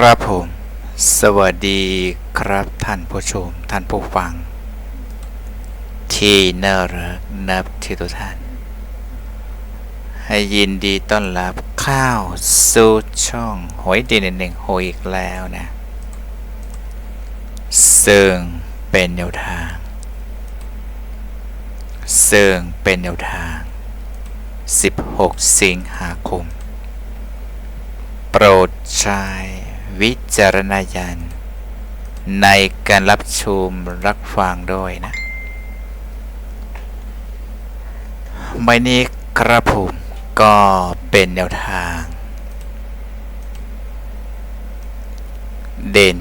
ครับผม สวัสดีครับท่านผู้ชม ท่านผู้ฟัง ที่น่ารักนับที่ทุกท่าน ให้ยินดีต้อนรับข้าวสู่ช่องหวยดีหนึ่งหนึ่งหวยอีกแล้วนะ ซึ่งเป็นแนวทาง ซึ่งเป็นแนวทาง 16 สิงหาคมโปรดใช้ วิจารณญาณในการรับชมรับฟังด้วยนะไม่นี้ครับผมก็เป็นแนวทาง เด่น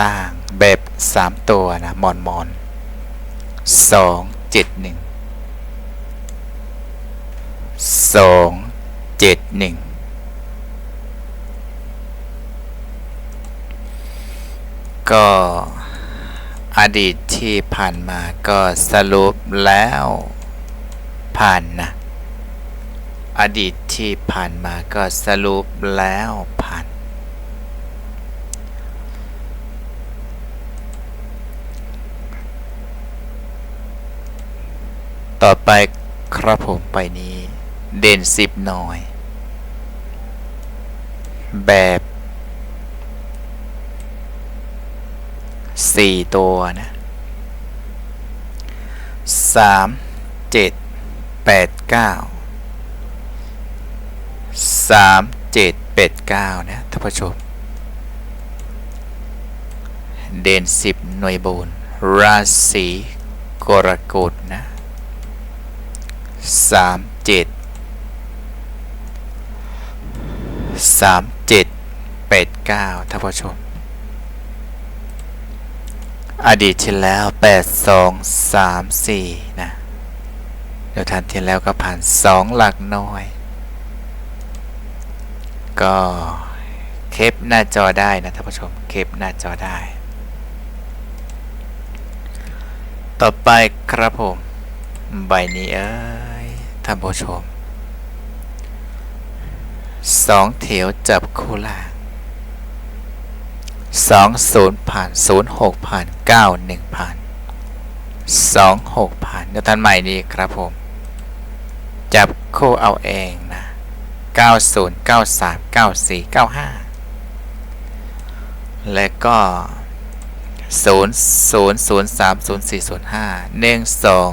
ล่างแบบ 3 ตัวนะ มอนมอนสองเจ็ดหนึ่งสองเจ็ดหนึ่ง ก็อดีตที่ผ่านมาก็สรุปแล้วผ่านนะ อดีตที่ผ่านมาก็สรุปแล้วผ่าน ต่อไปครับผมไปนี้ เด่นสิบหน่อย แบบ สี่ตัวนะสามเจ็ดแปดเก้าสามเจ็ดแปดเก้านะท่านผู้ชม เด่นสิบหน่วยบุญราศีกรกฎนะสามเจ็ดสามเจ็ดแปดเก้าท่านผู้ชม อดีตที่แล้ว 8 2 3 4 นะเดี๋ยวทันที่แล้วก็ผ่าน 2 หลักน้อย ก็เคปหน้าจอได้นะท่านผู้ชมเคปหน้าจอได้ ต่อไปครับผม ใบนี้เอ้ยท่านผู้ชมสองแถวจับคู่ล่าง สองศูนย์ผ่านศูนย์หกผ่านเก้าหนึ่งผ่านสองหกผ่านเดี๋ยวท่านใหม่นี้ครับผม จับคู่เอาเองนะเก้าศูนย์เก้าสามเก้าสี่เก้าห้าและก็ศูนย์ศูนย์ศูนย์สามศูนย์สี่ศูนย์ห้าหนึ่งสอง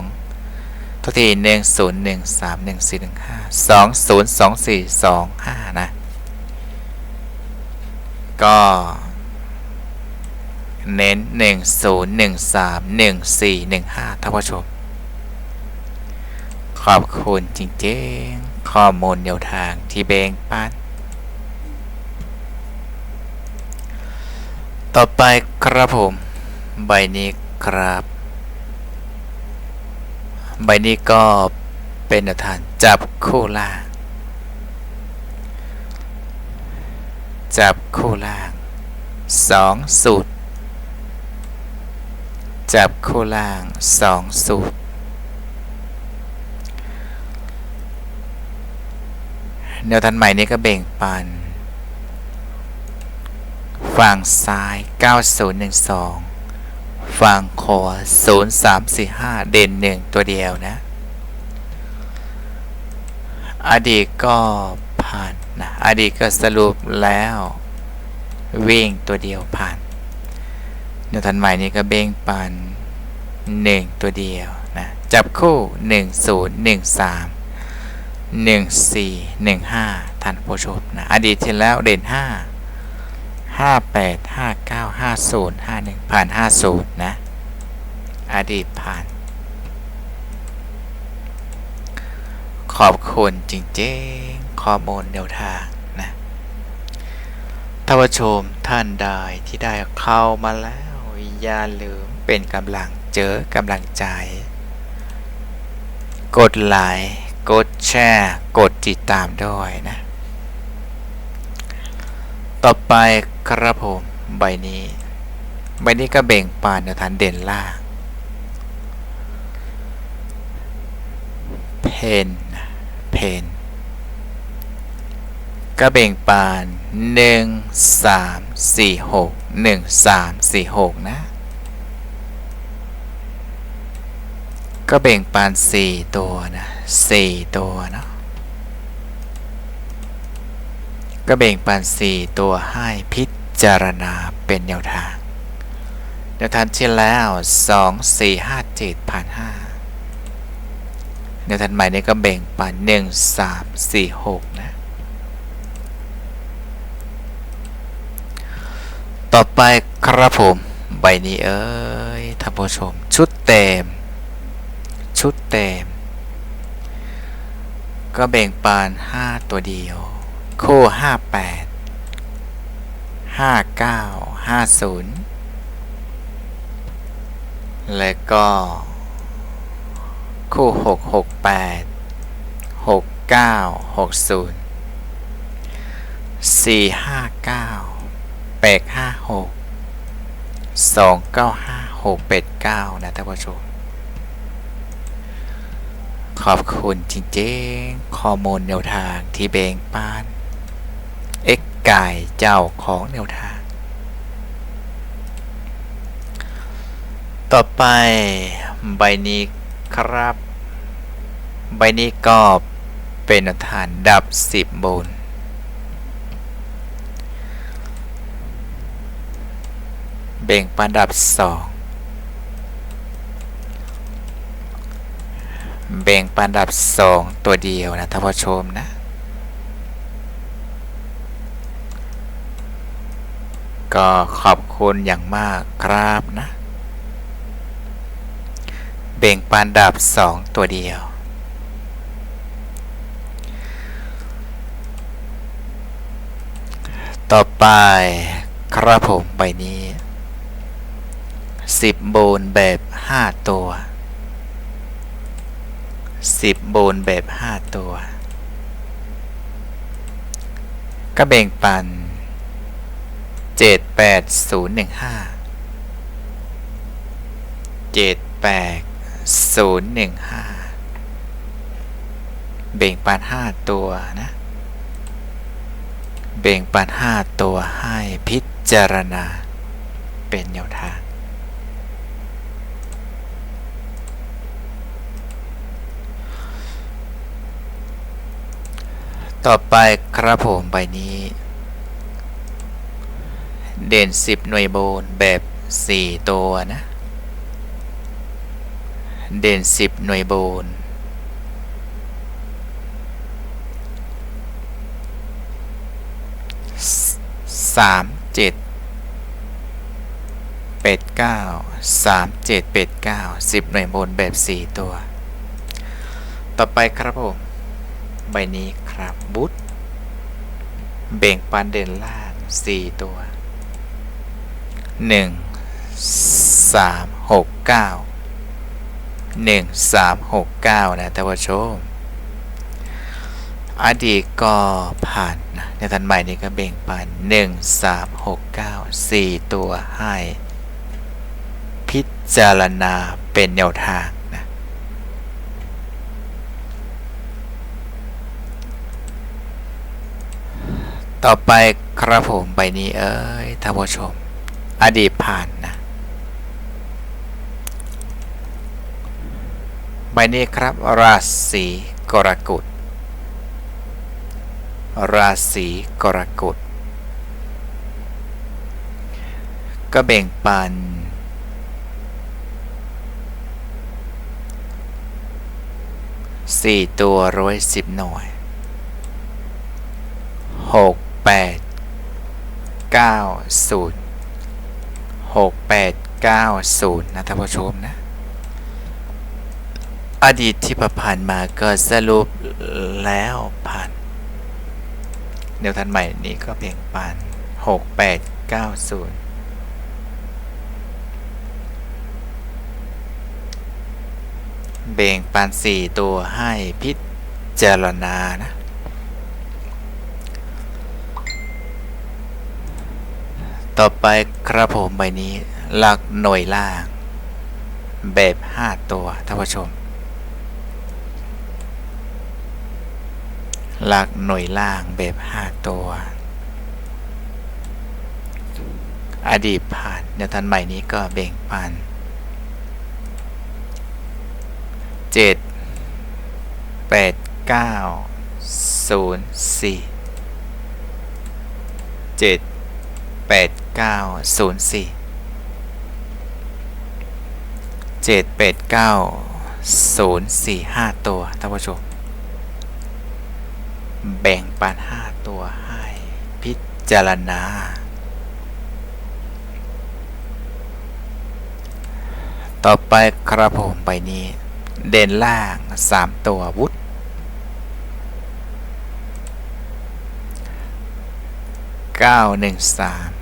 ทุกทีหนึ่งศูนย์หนึ่งสามหนึ่งสี่หนึ่งห้าสองศูนย์สองสี่สองห้านะ ก็ เน้น 1 0 1 3 1 4 1 5ท่านผู้ชม ขอบคุณจริงๆ ข้อมูลแนวทางที่แบ่งปัน ต่อไปครับผม ใบนี้ครับ ใบนี้ก็เป็นแนวทางจับคู่ล่างจับคู่ล่าง 2 สูตร จับคู่ล่างสองสูตร แนวทันใหม่นี้ก็เบ่งปัน ฝั่งซ้าย 9012 ฝั่งขวา0345 เด่นหนึ่งตัวเดียวนะ อดีตก็ผ่านนะ อดีตก็สรุปแล้ว วิ่งตัวเดียวผ่าน นวทันใหม่นี้ก็เบ่งปัน 1 ตัวเดียวนะจับคู่ 1 0 1 3 1 4 1 5ท่านผู้ชมนะอดีตที่แล้วเด่น 5 5 8 5 9 5 0 5 1 ผ่าน 50 นะ อดีตผ่าน ขอบคุณจริงๆข้อมูลแนวทางนะท่านผู้ชมท่านใดที่ได้เข้ามาแล้ว อย่าลืมเป็นกำลังเจอกำลังใจ กดไลค์กดแชร์กดติดตามด้วยนะ ต่อไปครับผมใบนี้ ใบนี้ก็เบ่งปานฐานเด่นล่าง เพนเพนก็แบ่งปันหนึ่งสาม สี่หนึ่งสามสี่หกนะ ก็แบ่งปันสี่ตัวนะสี่ตัวเนาะก็แบ่งปันสี่ตัวให้พิจารณาเป็นแนวทางแนวทางที่แล้วสองสี่ห้าเจ็ดผ่านห้าแนวทางใหม่นี้ก็แบ่งปันหนึ่งสามสี่หกนะ ต่อไปครับผมใบนี้เอ้ยท่านผู้ชม ชุดเต็ม ชุดเต็ม ก็แบ่งปาน 5 ตัวเดียว คู่ 58 59 50 แล้วก็ คู่ 668 69 60 459 แปดห้าหกสองเก้าห้าหกเป็ดเก้านะท่านผู้ชมขอบคุณจริงๆ ข้อมูลแนวทางที่แบ่งปันเอ็กไก่เจ้าของแนวทาง ต่อไปใบนี้ครับ ใบนี้ก็เป็นแนวทางดับสิบบน เบ่งปันดับสองเบ่งปันดับสองตัวเดียวนะท่านผู้ชมนะ ก็ขอบคุณอย่างมากครับนะเบ่งปันดับสองตัวเดียวต่อไปครับผมใบนี้ สิบโบนแบบห้าตัวสิบโบนแบบห้าตัว ก็แบ่งปันเจ็ดแปดศูนย์หนึ่งห้าเจ็ดแปดศูนย์หนึ่งห้าแบ่งปันห้าตัวนะ แบ่งปันห้าตัวให้พิจารณาเป็นแนวทาง ต่อไปครับผมใบนี้ เด่น 10 หน่วยโบนแบบ 4 ตัวนะ เด่น 10 หน่วยโบนสามเจ็ดเป็ดเก้าสามเจ็ดเป็ดเก้าสิบหน่วยโบนแบบสี่ตัว ต่อไปครับผม ใบนี้ ครับบุ๊ทเบ่งปันเด่นล่างสี่ตัวหนึ่งสามหกเก้าหนึ่งสามหกเก้านะท่านผู้ชม อดีตก็ผ่านนะในทันใหม่นี้ก็เบ่งปันหนึ่งสามหกเก้าสี่ตัวให้ พิจารณาเป็นแนวทางนะ ต่อไปครับผมใบนี้เอ้ยท่านผู้ชม อดีตผ่านนะ ใบนี้ครับ ราศีกรกฎราศีกรกฎก็แบ่งปัน สี่ตัวร้อยสิบหน่วยหก แปดเก้าศูนย์หกแปดเก้าศูนย์นะท่านผู้ชมนะ อดีตที่ผ่านมาก็สรุปแล้วผ่านแนวทางใหม่นี้ก็เพียงปานหกแปดเก้าศูนย์เบ่งปานสี่ตัวให้พิจารณานะ ต่อไปครับผมใบนี้ หลักหน่วยล่าง แบบ 5 ตัวท่านผู้ชม หลักหน่วยล่างแบบห้าตัว อดีตผ่านแนวทันใหม่นี้ก็แบ่งปันเจ็ดแปดเก้าศูนย์สี่ เก้าศูนย์สี่เจ็ดแปดเก้าศูนย์สี่ห้าตัวท่านผู้ชม แบ่งปันห้าตัวให้พิจารณา ต่อไปครับผมใบนี้ เด่นล่างสามตัววุฒเ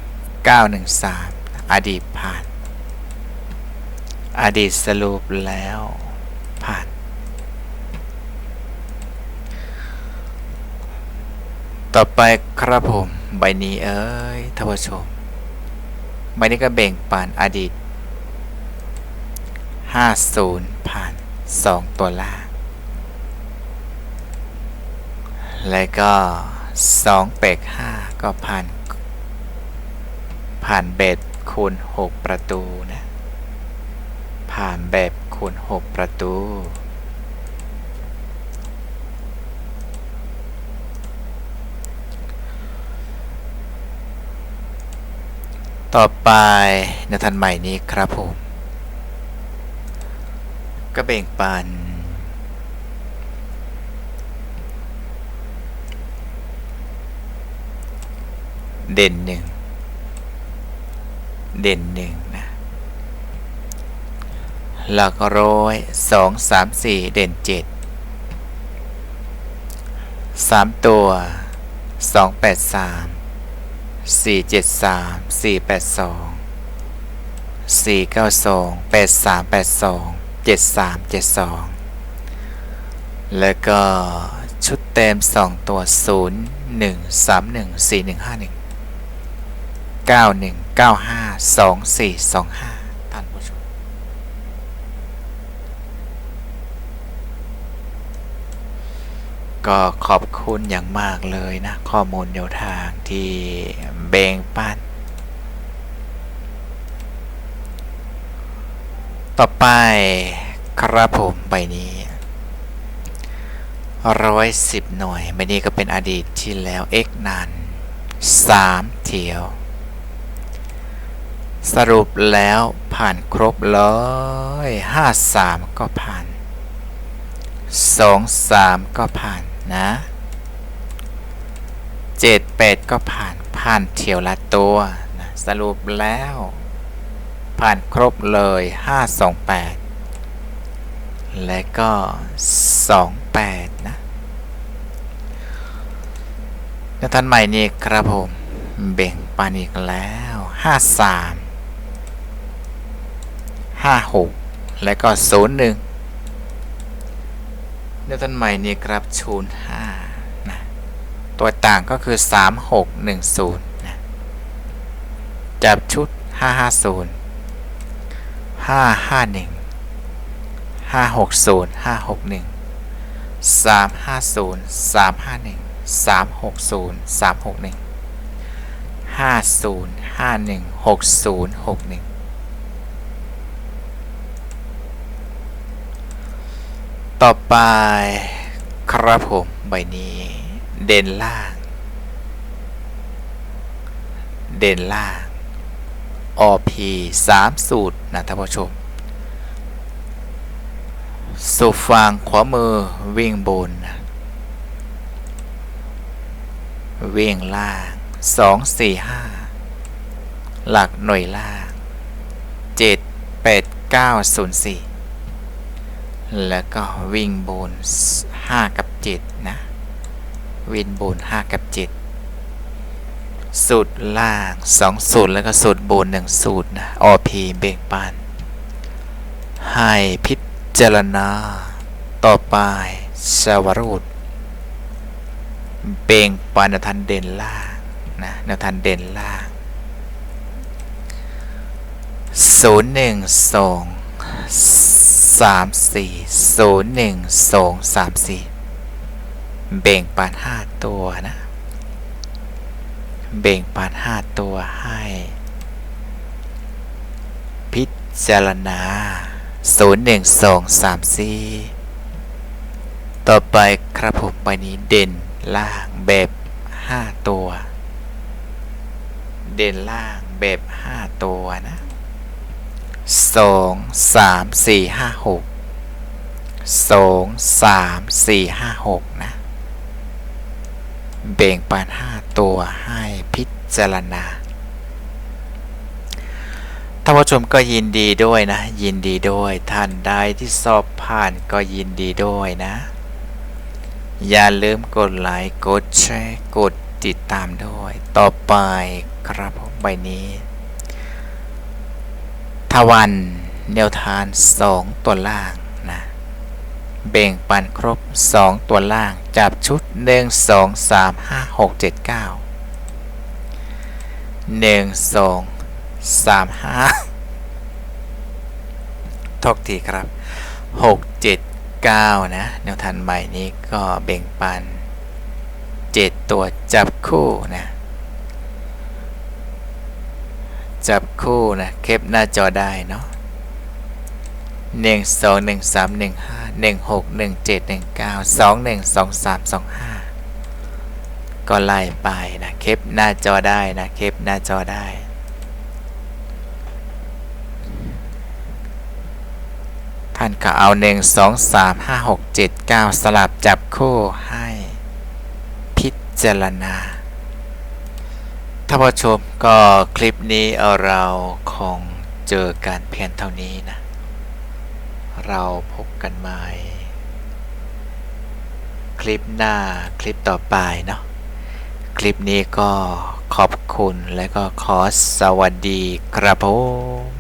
ก้าหนึ่งสามเก้าหนึ่งสามอดีตผ่าน อดีตสรุปแล้วผ่าน ต่อไปครับผมใบนี้เอ้ยท่านผู้ชมใบนี้ก็แบ่งปันอดีต 50 ผ่าน 2 ตัวล่าง แล้วก็2เปก5ก็ผ่าน ผ่านเบ็ดคูณ6ประตูนะ ผ่านแบบคูณ6ประตู ต่อไปในทันใหม่นี้ครับผม ก็แบ่งปันเด่นหนึ่ง เด่นหนึ่งนะหลักร้อยสองสามสี่เด่นเจ็ดสามตัวสองแปดสามสี่เจ็ดสามสี่แปดสองสี่เก้าสองแปดสามแปดสองเจ็ดสามเจ็ดสองแล้วก็ชุดเต็มสองตัวศูนย์หนึ่งสามหนึ่งสี่หนึ่งห้าหนึ่งเก้าหนึ่งเก้าห้า สองสี่สองห้าท่านผู้ชม ก็ขอบคุณอย่างมากเลยนะ ข้อมูลแนวทางที่แบ่งปันต่อไปครับผมใบนี้ร้อยสิบหน่วยใบนี้ก็เป็นอดีตที่แล้ว x นานสามเทียว สรุปแล้วผ่านครบเลยห้าสามก็ผ่านสองสามก็ผ่านนะเจ็ดแปดก็ผ่านผ่านเที่ยวละตัวนะสรุปแล้ว ผ่านครบเลยห้าสองแปดและก็สองแปดนะแล้วท่านใหม่นี่ครับผม เบ่งปันอีกแล้วห้าสาม 56 และก็ 01นิวตันใหม่นี่ครับชูน5นะตัวต่างก็คือ 3610นะจับชุด 550 551 560 561 350 351 360 361 50 51 60 61 ต่อไปครับผมใบนี้ เด่นล่าง เด่นล่าง OP 3 สูตรนะท่านผู้ชมสูฟังขวามือวิ่งบน วิ่งล่าง 2 4 5 หลักหน่วยล่าง 7 8 9 0 4 แล้วก็วิ่งบน 5 กับ 7 นะ วิ่งบน 5 กับ 7 สูตรล่าง 2 สูตร แล้วก็สูตรบน 1 สูตรนะ OP เบ่งปัน ให้พิจารณา ต่อไปชาวรูดเบ่งปันแนวทันเด่นล่างนะแนวทันเด่นล่าง 0 1 2 สามสี่ศูนย์หนึ่งสองสามสี่เบ่งปานห้าตัวนะ เบ่งปานห้าตัวให้ พิจารณา0 1 2 3 4ต่อไปครับผมไปนี้เด่นล่างแบบ5ตัว เด่นล่างแบบ5ตัวนะ 2 3 4 5 6 2 3 4 5 6นะ เบ่งปาน5ตัวให้พิจารณาท่านผู้ชมก็ยินดีด้วยนะ ยินดีด้วยท่านใดที่สอบผ่านก็ยินดีด้วยนะ อย่าลืมกดไลค์กดแชร์กดติดตามด้วย ต่อไปครับผมใบนี้ ทวันแนวทาน 2 ตัวล่างนะเบ่งปันครบ 2 ตัวล่าง จับชุด 1 2 3 5 6 7 9 1 2สามห้าทกทีครับหกเจ็ดเก้านะ แนวทันใหม่นี้ก็เบ่งปันเจ็ดตัวจับคู่นะ จับคู่นะเคปหน้าจอได้เนาะหนึ่งสองหนึ่งสามหนึ่งห้าหนึ่งหกหนึ่งเจ็ดหนึ่งเก้าสองหนึ่งสองสามสองห้าก็ไล่ไปนะเคปหน้าจอได้นะเคปหน้าจอได้ท่านก็เอาหนึ่งสองสามห้าหกเจ็ดเก้าสลับจับคู่ให้พิจารณาท่านผู้ชม ก็คลิปนี้เราคงเจอการเพียงเท่านี้นะ เราพบกันใหม่ คลิปหน้าคลิปต่อไปเนาะคลิปนี้ก็ขอบคุณและก็ขอสวัสดีครับผม